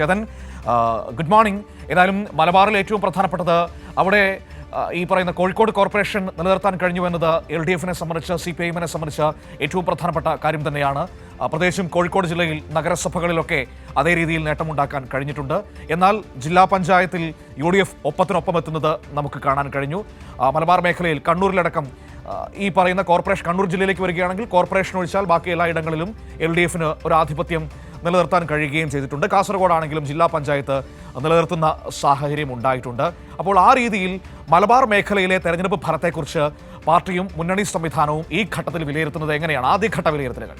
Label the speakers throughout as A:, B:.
A: Chetan good morning ഏതായാലും മലബാറിൽ ഏറ്റവും പ്രധാനപ്പെട്ടത് അവിടെ ഈ പറയുന്ന കോഴിക്കോട് കോർപ്പറേഷൻ നിലനിർത്താൻ കഴിഞ്ഞു എന്നത് എൽ ഡി എഫിനെ സംബന്ധിച്ച് സി പി ഐ എമ്മിനെ സംബന്ധിച്ച് ഏറ്റവും പ്രധാനപ്പെട്ട കാര്യം തന്നെയാണ്. പ്രത്യേകിച്ചും കോഴിക്കോട് ജില്ലയിൽ നഗരസഭകളിലൊക്കെ അതേ രീതിയിൽ നേട്ടമുണ്ടാക്കാൻ കഴിഞ്ഞിട്ടുണ്ട്. എന്നാൽ ജില്ലാ പഞ്ചായത്തിൽ യു ഡി എഫ് ഒപ്പത്തിനൊപ്പം എത്തുന്നത് നമുക്ക് കാണാൻ കഴിഞ്ഞു. മലബാർ മേഖലയിൽ കണ്ണൂരിലടക്കം ഈ പറയുന്ന കോർപ്പറേഷൻ കണ്ണൂർ ജില്ലയിലേക്ക് വരികയാണെങ്കിൽ കോർപ്പറേഷൻ ഒഴിച്ചാൽ ബാക്കി എല്ലായിടങ്ങളിലും എൽ ഡി എഫിന് ഒരു ആധിപത്യം നിലനിർത്താൻ കഴിയുകയും ചെയ്തിട്ടുണ്ട്. കാസർഗോഡാണെങ്കിലും ജില്ലാ പഞ്ചായത്ത് നിലനിർത്തുന്ന സാഹചര്യം ഉണ്ടായിട്ടുണ്ട്. അപ്പോൾ ആ രീതിയിൽ മലബാർ മേഖലയിലെ തെരഞ്ഞെടുപ്പ് ഫലത്തെക്കുറിച്ച് പാർട്ടിയും മുന്നണി സംവിധാനവും ഈ ഘട്ടത്തിൽ വിലയിരുത്തുന്നത് എങ്ങനെയാണ്? ആദ്യഘട്ട വിലയിരുത്തലുകൾ.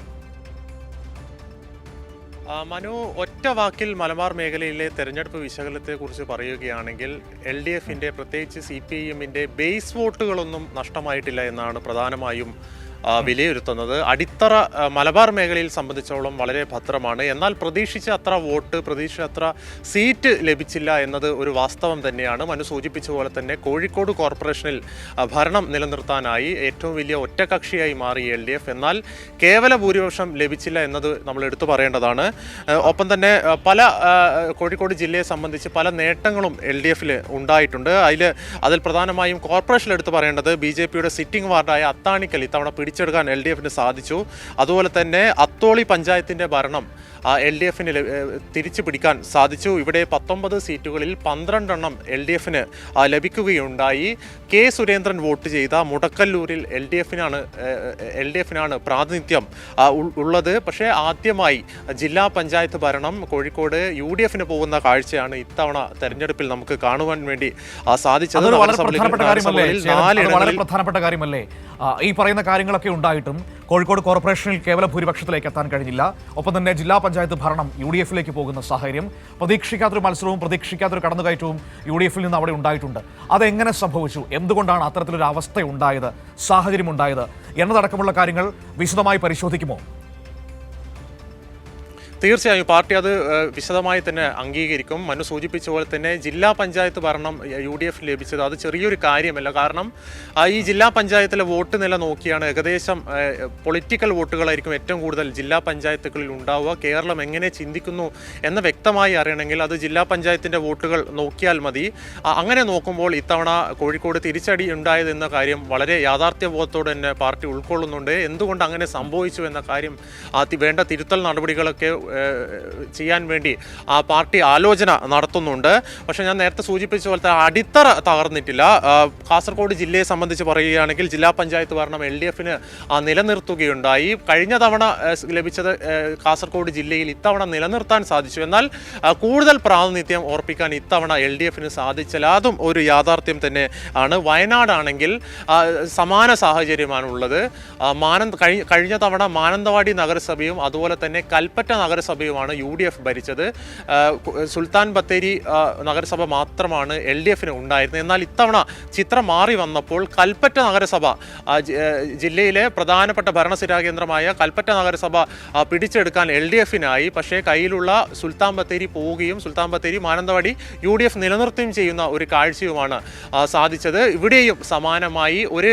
B: മനു ഒറ്റ വാക്കിൽ മലബാർ മേഖലയിലെ തെരഞ്ഞെടുപ്പ് വിശകലനത്തെക്കുറിച്ച് പറയുകയാണെങ്കിൽ എൽ ഡി എഫിന്റെ പ്രത്യേകിച്ച് സി പി ഐ എമ്മിന്റെ ബേസ് വോട്ടുകളൊന്നും നഷ്ടമായിട്ടില്ല എന്നാണ് പ്രധാനമായും വിലയിരുത്തുന്നത്. അടിത്തറ മലബാർ മേഖലയിൽ സംബന്ധിച്ചോളം വളരെ ഭദ്രമാണ്. എന്നാൽ പ്രതീക്ഷിച്ച അത്ര വോട്ട് പ്രതീക്ഷിച്ച അത്ര സീറ്റ് ലഭിച്ചില്ല എന്നത് ഒരു വാസ്തവം തന്നെയാണ്. മനു സൂചിപ്പിച്ച പോലെ തന്നെ കോഴിക്കോട് കോർപ്പറേഷനിൽ ഭരണം നിലനിർത്താനായി ഏറ്റവും വലിയ ഒറ്റകക്ഷിയായി മാറി എൽ ഡി എഫ്. എന്നാൽ കേവല ഭൂരിപക്ഷം ലഭിച്ചില്ല എന്നത് നമ്മൾ എടുത്തു പറയേണ്ടതാണ്. ഒപ്പം തന്നെ പല കോഴിക്കോട് ജില്ലയെ സംബന്ധിച്ച് പല നേട്ടങ്ങളും എൽ ഡി എഫിൽ ഉണ്ടായിട്ടുണ്ട്. അതിൽ അതിൽ പ്രധാനമായും കോർപ്പറേഷനിൽ എടുത്തു പറയേണ്ടത് ബി ജെ പിയുടെ സിറ്റിംഗ് വാർഡായ അത്താണിക്കൽ ഇത്തവണ പിടിച്ചെടുക്കാൻ എൽ ഡി എഫിന് സാധിച്ചു. അതുപോലെ തന്നെ അത്തോളി പഞ്ചായത്തിന്റെ ഭരണം എൽ ഡി എഫിന് തിരിച്ചു പിടിക്കാൻ സാധിച്ചു. ഇവിടെ പത്തൊമ്പത് സീറ്റുകളിൽ പന്ത്രണ്ടെണ്ണം എൽ ഡി എഫിന് ലഭിക്കുകയുണ്ടായി. കെ സുരേന്ദ്രൻ വോട്ട് ചെയ്ത മുടക്കല്ലൂരിൽ എൽ ഡി എഫിനാണ് എൽ ഡി എഫിനാണ് പ്രാതിനിധ്യം ഉള്ളത്. പക്ഷേ ആദ്യമായി ജില്ലാ പഞ്ചായത്ത് ഭരണം കോഴിക്കോട് യു ഡി എഫിന് പോകുന്ന കാഴ്ചയാണ് ഇത്തവണ തെരഞ്ഞെടുപ്പിൽ നമുക്ക് കാണുവാൻ വേണ്ടി സാധിച്ചത്.
A: വളരെ പ്രധാനപ്പെട്ട കാര്യമല്ലേ? ഈ പറയുന്ന കാര്യങ്ങളൊക്കെ ഉണ്ടായിട്ടും കോഴിക്കോട് കോർപ്പറേഷനിൽ കേവല ഭൂരിപക്ഷത്തിലേക്ക് എത്താൻ കഴിഞ്ഞില്ല. ഒപ്പം തന്നെ ജില്ലാ പഞ്ചായത്ത് ഭരണം യു ഡി എഫിലേക്ക് പോകുന്ന സാഹചര്യം. പ്രതീക്ഷിക്കാത്തൊരു മത്സരവും പ്രതീക്ഷിക്കാത്തൊരു കടന്നുകയറ്റവും യു ഡി എഫിൽ നിന്ന് അവിടെ ഉണ്ടായിട്ടുണ്ട്. അതെങ്ങനെ സംഭവിച്ചു? എന്തുകൊണ്ടാണ് അത്തരത്തിലൊരു അവസ്ഥ ഉണ്ടായത് സാഹചര്യം ഉണ്ടായത് എന്നതടക്കമുള്ള കാര്യങ്ങൾ വിശദമായി പരിശോധിക്കുമോ?
B: തീർച്ചയായും പാർട്ടി അത് വിശദമായി തന്നെ അംഗീകരിക്കും. മനു സൂചിപ്പിച്ച പോലെ തന്നെ ജില്ലാ പഞ്ചായത്ത് ഭരണം യു ഡി എഫ് ലഭിച്ചത്. അത് ചെറിയൊരു കാര്യമല്ല. കാരണം ഈ ജില്ലാ പഞ്ചായത്തിലെ വോട്ട് നില നോക്കിയാണ് ഏകദേശം പൊളിറ്റിക്കൽ വോട്ടുകളായിരിക്കും ഏറ്റവും കൂടുതൽ ജില്ലാ പഞ്ചായത്തുകളിൽ ഉണ്ടാവുക. കേരളം എങ്ങനെ ചിന്തിക്കുന്നു എന്ന് വ്യക്തമായി അറിയണമെങ്കിൽ അത് ജില്ലാ പഞ്ചായത്തിന്റെ വോട്ടുകൾ നോക്കിയാൽ മതി. അങ്ങനെ നോക്കുമ്പോൾ ഇത്തവണ കോഴിക്കോട് തിരിച്ചടി ഉണ്ടായത് എന്ന കാര്യം വളരെ യാഥാർത്ഥ്യബോധത്തോടെ തന്നെ പാർട്ടി ഉൾക്കൊള്ളുന്നുണ്ട്. എന്തുകൊണ്ട് അങ്ങനെ സംഭവിച്ചു എന്ന കാര്യം വേണ്ട തിരുത്തൽ നടപടികളൊക്കെ ചെയ്യാൻ വേണ്ടി ആ പാർട്ടി ആലോചന നടത്തുന്നുണ്ട്. പക്ഷെ ഞാൻ നേരത്തെ സൂചിപ്പിച്ച പോലത്തെ അടിത്തറ തകർന്നിട്ടില്ല. കാസർഗോഡ് ജില്ലയെ സംബന്ധിച്ച് പറയുകയാണെങ്കിൽ ജില്ലാ പഞ്ചായത്ത് ഭരണം എൽ ഡി എഫിന് നിലനിർത്തുകയുണ്ടായി. കഴിഞ്ഞ തവണ ലഭിച്ചത് കാസർഗോഡ് ജില്ലയിൽ ഇത്തവണ നിലനിർത്താൻ സാധിച്ചു. എന്നാൽ കൂടുതൽ പ്രാതിനിധ്യം ഓർപ്പിക്കാൻ ഇത്തവണ എൽ ഡി എഫിന് സാധിച്ചില്ല. അതും ഒരു യാഥാർത്ഥ്യം തന്നെ ആണ്. വയനാടാണെങ്കിൽ സമാന സാഹചര്യമാണുള്ളത്. മാനന്ത കഴിഞ്ഞ തവണ മാനന്തവാടി നഗരസഭയും അതുപോലെ തന്നെ കൽപ്പറ്റ നഗരസഭയുമാണ് യു ഡി എഫ് ഭരിച്ചത് സുൽത്താൻ ബത്തേരി നഗരസഭ മാത്രമാണ് എൽ ഡി എഫിന് ഉണ്ടായിരുന്നത്. എന്നാൽ ഇത്തവണ ചിത്രം മാറി വന്നപ്പോൾ കൽപ്പറ്റ നഗരസഭ ജില്ലയിലെ പ്രധാനപ്പെട്ട ഭരണസിരാ കേന്ദ്രമായ കൽപ്പറ്റ നഗരസഭ പിടിച്ചെടുക്കാൻ എൽ ഡി എഫിനായി പക്ഷേ കയ്യിലുള്ള സുൽത്താൻ ബത്തേരി പോവുകയും Sultan Bathery Mananthavady U D F നിലനിർത്തുകയും ചെയ്യുന്ന ഒരു കാഴ്ചയുമാണ് സാധിച്ചത്. ഇവിടെയും സമാനമായി ഒരു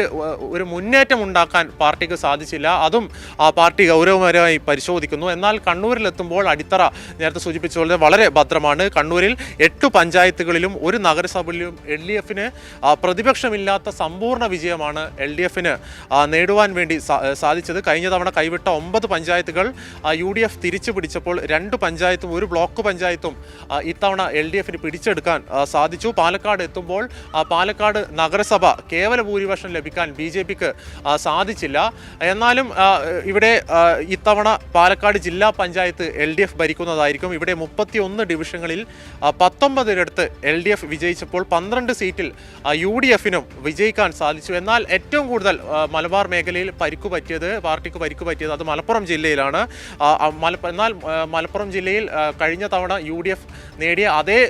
B: ഒരു മുന്നേറ്റം ഉണ്ടാക്കാൻ പാർട്ടിക്ക് സാധിച്ചില്ല. അതും പാർട്ടി ഗൗരവപരമായി പരിശോധിക്കുന്നു. എന്നാൽ കണ്ണൂരിലെത്തുമ്പോൾ അടിത്തറ നേരത്തെ സൂചിപ്പിച്ച പോലെ വളരെ ഭദ്രമാണ്. കണ്ണൂരിൽ എട്ട് പഞ്ചായത്തുകളിലും ഒരു നഗരസഭയിലും എൽ ഡി എഫിന് പ്രതിപക്ഷമില്ലാത്ത സമ്പൂർണ വിജയമാണ് എൽ ഡി എഫിന് നേടുവാൻ വേണ്ടി സാധിച്ചത്. കഴിഞ്ഞ തവണ കൈവിട്ട ഒമ്പത് പഞ്ചായത്തുകൾ യു ഡി എഫ് തിരിച്ചു പിടിച്ചപ്പോൾ രണ്ട് പഞ്ചായത്തും ഒരു ബ്ലോക്ക് പഞ്ചായത്തും ഇത്തവണ എൽ ഡി എഫിന് പിടിച്ചെടുക്കാൻ സാധിച്ചു. പാലക്കാട് എത്തുമ്പോൾ പാലക്കാട് നഗരസഭ കേവല ഭൂരിപക്ഷം ലഭിക്കാൻ ബി ജെ പിക്ക് സാധിച്ചില്ല. എന്നാലും ഇവിടെ ഇത്തവണ പാലക്കാട് ജില്ലാ പഞ്ചായത്ത് എൽ ഡി എഫ് ഭരിക്കുന്നതായിരിക്കും. ഇവിടെ മുപ്പത്തി ഒന്ന് ഡിവിഷനുകളിൽ പത്തൊമ്പതിനടുത്ത് എൽ ഡി എഫ് വിജയിച്ചപ്പോൾ പന്ത്രണ്ട് സീറ്റിൽ യു ഡി എഫിനും വിജയിക്കാൻ സാധിച്ചു. എന്നാൽ ഏറ്റവും കൂടുതൽ മലബാർ മേഖലയിൽ പരിക്കു പറ്റിയത് പാർട്ടിക്ക് പരിക്കു പറ്റിയത് അത് മലപ്പുറം ജില്ലയിലാണ്. എന്നാൽ മലപ്പുറം ജില്ലയിൽ കഴിഞ്ഞ തവണ യു ഡി എഫ് നേടിയ അതേ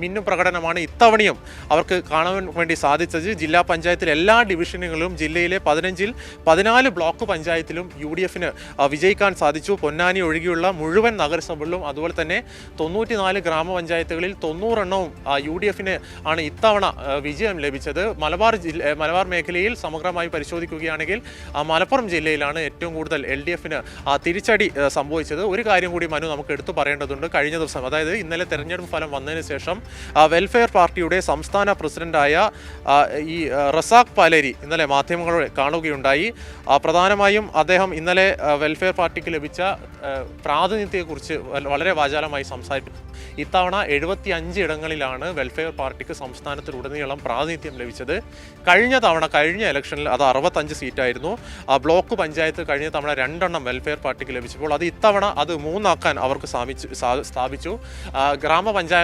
B: മിന്നും പ്രകടനമാണ് ഇത്തവണയും അവർക്ക് കാണാൻ വേണ്ടി സാധിച്ചത്. ജില്ലാ പഞ്ചായത്തിലെ എല്ലാ ഡിവിഷനുകളിലും ജില്ലയിലെ പതിനഞ്ചിൽ പതിനാല് ബ്ലോക്ക് പഞ്ചായത്തിലും യു ഡി എഫിന് വിജയിക്കാൻ സാധിച്ചു. പൊന്നാനി ഒഴികെയുള്ള മുഴുവൻ നഗരസഭകളിലും അതുപോലെ തന്നെ തൊണ്ണൂറ്റിനാല് ഗ്രാമപഞ്ചായത്തുകളിൽ തൊണ്ണൂറെണ്ണവും യു ഡി എഫിന് ആണ് ഇത്തവണ വിജയം ലഭിച്ചത്. മലബാർ ജില്ല മലബാർ മേഖലയിൽ സമഗ്രമായി പരിശോധിക്കുകയാണെങ്കിൽ മലപ്പുറം ജില്ലയിലാണ് ഏറ്റവും കൂടുതൽ എൽ ഡി എഫിന് തിരിച്ചടി സംഭവിച്ചത്. ഒരു കാര്യം കൂടി മനു നമുക്ക് എടുത്തു പറയേണ്ടതുണ്ട്. കഴിഞ്ഞ ദിവസം അതായത് ഇന്നലെ തെരഞ്ഞെടുപ്പ് ഫലം വന്നതിന് ശേഷം വെൽഫെയർ പാർട്ടിയുടെ സംസ്ഥാന പ്രസിഡന്റായ ഈ റസാഖ് പാലേരി ഇന്നലെ മാധ്യമങ്ങളെ കാണുകയുണ്ടായി. പ്രധാനമായും അദ്ദേഹം ഇന്നലെ വെൽഫെയർ പാർട്ടിക്ക് ലഭിച്ച പ്രാതിനിധ്യത്തെക്കുറിച്ച് വളരെ വാചാലമായി സംസാരിച്ചു. ഇത്തവണ എഴുപത്തി അഞ്ച് ഇടങ്ങളിലാണ് വെൽഫെയർ പാർട്ടിക്ക് സംസ്ഥാനത്തിലുടനീളം പ്രാതിനിധ്യം ലഭിച്ചത്. കഴിഞ്ഞ തവണ കഴിഞ്ഞ ഇലക്ഷനിൽ അത് അറുപത്തഞ്ച് സീറ്റായിരുന്നു. ബ്ലോക്ക് പഞ്ചായത്ത് കഴിഞ്ഞ തവണ രണ്ടെണ്ണം വെൽഫെയർ പാർട്ടിക്ക് ലഭിച്ചപ്പോൾ അത് ഇത്തവണ അത് മൂന്നാക്കാൻ അവർക്ക് സ്ഥാപിച്ചു സ്ഥാപിച്ചു. ആ,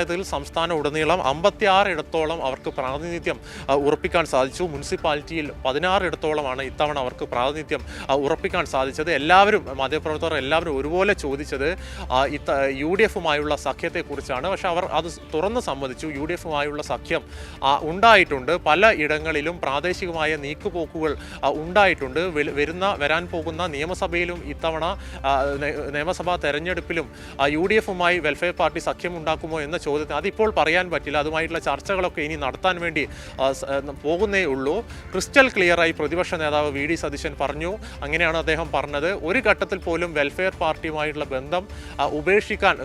B: ഗ്രാമപഞ്ചായത്തിൽ സംസ്ഥാന ഉടനീളം അമ്പത്തിയാറിടത്തോളം അവർക്ക് പ്രാതിനിധ്യം ഉറപ്പിക്കാൻ സാധിച്ചു. മുനിസിപ്പാലിറ്റിയിൽ പതിനാറ് ഇടത്തോളമാണ് ഇത്തവണ അവർക്ക് പ്രാതിനിധ്യം ഉറപ്പിക്കാൻ സാധിച്ചത്. എല്ലാവരും മാധ്യമപ്രവർത്തകർ എല്ലാവരും ഒരുപോലെ ചോദിച്ചത് യു ഡി എഫുമായുള്ള സഖ്യത്തെക്കുറിച്ചാണ്. പക്ഷെ അവർ അത് തുറന്ന് സമ്മതിച്ചു. യു ഡി എഫുമായുള്ള സഖ്യം ഉണ്ടായിട്ടുണ്ട്. പല ഇടങ്ങളിലും പ്രാദേശികമായ നീക്കുപോക്കുകൾ ഉണ്ടായിട്ടുണ്ട്. വരുന്ന വരാൻ പോകുന്ന നിയമസഭയിലും ഇത്തവണ നിയമസഭാ തെരഞ്ഞെടുപ്പിലും യു ഡി എഫുമായി വെൽഫെയർ പാർട്ടി സഖ്യം ഉണ്ടാക്കുമോ എന്ന ചോദ്യത്തിന്. അതിപ്പോൾ പറയാൻ പറ്റില്ല. അതുമായിട്ടുള്ള ചർച്ചകളൊക്കെ ഇനി നടത്താൻ വേണ്ടി പോകുന്നേ ഉള്ളൂ. ക്രിസ്റ്റൽ ക്ലിയറായി പ്രതിപക്ഷ നേതാവ് വി ഡി സതീശൻ പറഞ്ഞു. അങ്ങനെയാണ് അദ്ദേഹം പറഞ്ഞത്. ഒരു ഘട്ടത്തിൽ പോലും വെൽഫെയർ പാർട്ടിയുമായിട്ടുള്ള ബന്ധം ഉപേക്ഷിക്കാൻ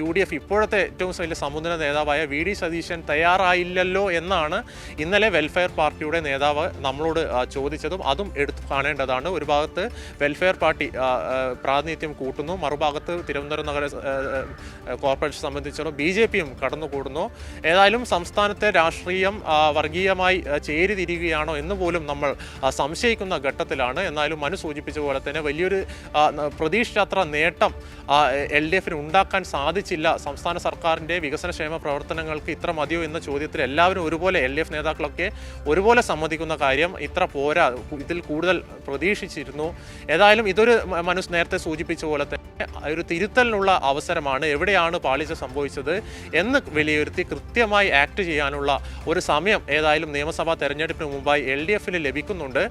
B: യു ഡി എഫ് ഇപ്പോഴത്തെ ഏറ്റവും വലിയ സമുദ്ര നേതാവായ വി ഡി സതീശൻ തയ്യാറായില്ലല്ലോ എന്നാണ് ഇന്നലെ വെൽഫെയർ പാർട്ടിയുടെ നേതാവ് നമ്മളോട് ചോദിച്ചതും അതും എടുത്തു കാണേണ്ടതാണ്. ഒരു ഭാഗത്ത് വെൽഫെയർ പാർട്ടി പ്രാതിനിധ്യം കൂട്ടുന്നു. മറുഭാഗത്ത് തിരുവനന്തപുരം നഗര കോർപ്പറേഷൻ ആ, സംബന്ധിച്ചിടത്തോളം ബി ജെ പിയും കടന്നുകൂടുന്നു. ഏതായാലും സംസ്ഥാനത്തെ രാഷ്ട്രീയം വർഗീയമായി ചേരിതിരിയുകയാണോ എന്ന് പോലും നമ്മൾ സംശയിക്കുന്ന ഘട്ടത്തിലാണ്. എന്നാലും മനു സൂചിപ്പിച്ച പോലെ തന്നെ വലിയൊരു പ്രതീക്ഷിച്ചത്ര നേട്ടം എൽ ഡി എഫിന് ഉണ്ടാക്കാൻ സാധിച്ചില്ല. സംസ്ഥാന സർക്കാരിന്റെ വികസനക്ഷേമ പ്രവർത്തനങ്ങൾക്ക് ഇത്ര മതിയോ എന്ന ചോദ്യത്തിൽ എല്ലാവരും ഒരുപോലെ എൽ ഡി എഫ് നേതാക്കളൊക്കെ ഒരുപോലെ സമ്മതിക്കുന്ന കാര്യം ഇത്ര പോരാ. ഇതിൽ കൂടുതൽ പ്രതീക്ഷിച്ചിരുന്നു. ഏതായാലും ഇതൊരു മനുസ് മനു നേരത്തെ സൂചിപ്പിച്ച പോലെ തന്നെ ഒരു തിരുത്തലിനുള്ള അവസരമാണ് എവിടെയാണ് പാളിച്ച സംഭവിച്ചത് എന്ന് വിലയിരുത്തി കൃത്യമായി ആക്ട് ചെയ്യാനുള്ള ഒരു സമയം ഏതായാലും നിയമസഭാ തെരഞ്ഞെടുപ്പിന് മുമ്പായി എൽ ഡി എഫിന് ലഭിക്കുന്നുണ്ട്.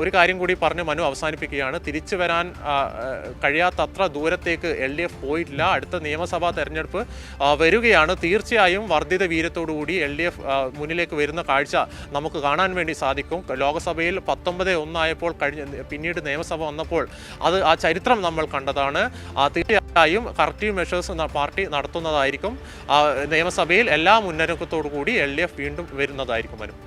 B: ഒരു കാര്യം കൂടി പറഞ്ഞ് മനു അവസാനിപ്പിക്കുകയാണ്. തിരിച്ചു വരാൻ കഴിയാത്തത്ര ദൂരത്തേക്ക് എൽ ഡി എഫ് പോയിട്ടില്ല. അടുത്ത നിയമസഭാ തെരഞ്ഞെടുപ്പ് വരികയാണ്. തീർച്ചയായും വർദ്ധിത വീര്യത്തോടുകൂടി എൽ ഡി എഫ് മുന്നിലേക്ക് വരുന്ന കാഴ്ച നമുക്ക് കാണാൻ വേണ്ടി സാധിക്കും. ലോകസഭയിൽ പത്തൊമ്പത് ഒന്നായപ്പോൾ കഴിഞ്ഞ പിന്നീട് നിയമസഭ വന്നപ്പോൾ അത് ആ ചരിത്രം നമ്മൾ കണ്ടതാണ്. ആ, തീർച്ചയായും കറക്റ്റീവ് മെഷേഴ്സ് പാർട്ടി നടത്തുന്നതായിരിക്കും. നിയമസഭയിൽ എല്ലാ മുന്നൊരുക്കത്തോടു കൂടി എൽ ഡി എഫ് വീണ്ടും വരുന്നതായിരിക്കും മനു.